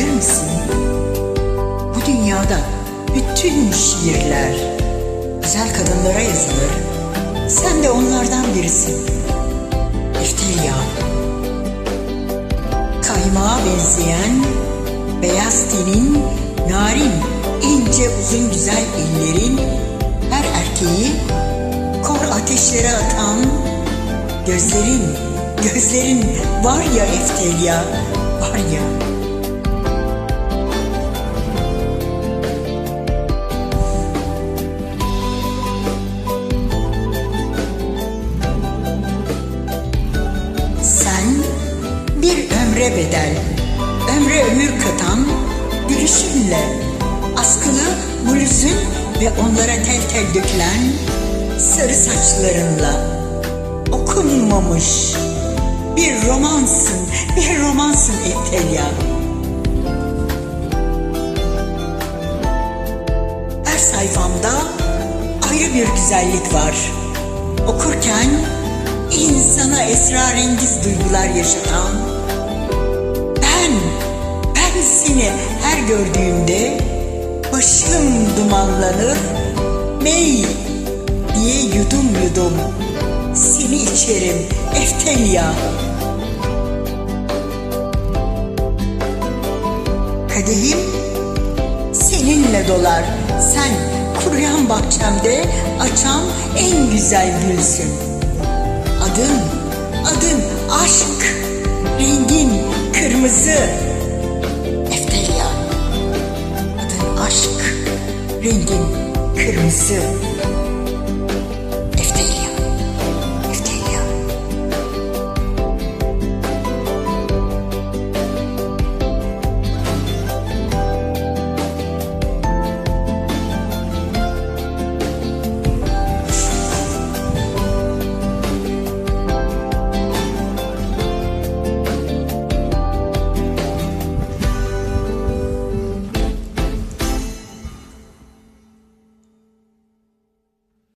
bilir misin? Bu dünyada bütün şiirler güzel kadınlara yazılır. Sen de onlardan birisin. İftilya. Kaymağa benzeyen beyaz tenin, narin, ince uzun güzel ellerin her erkeği kor ateşlere atan gözlerin, gözlerin var ya Eftelya, var ya. Ömre bedel, ömre ömür katan gülüşünle, askılı bluzun ve onlara tel tel dökülen sarı saçlarınla okunmamış bir romansın, bir romansın Eftelya. Her sayfamda ayrı bir güzellik var. Okurken insana esrarengiz duygular yaşatan seni her gördüğümde başım dumanlanır mey diye yudum yudum seni içerim Eftelya. Kadehim seninle dolar. Sen kuruyan bahçemde açan en güzel gülsün. Adın, adın aşk, rengin kırmızı. Rengin kırmızı.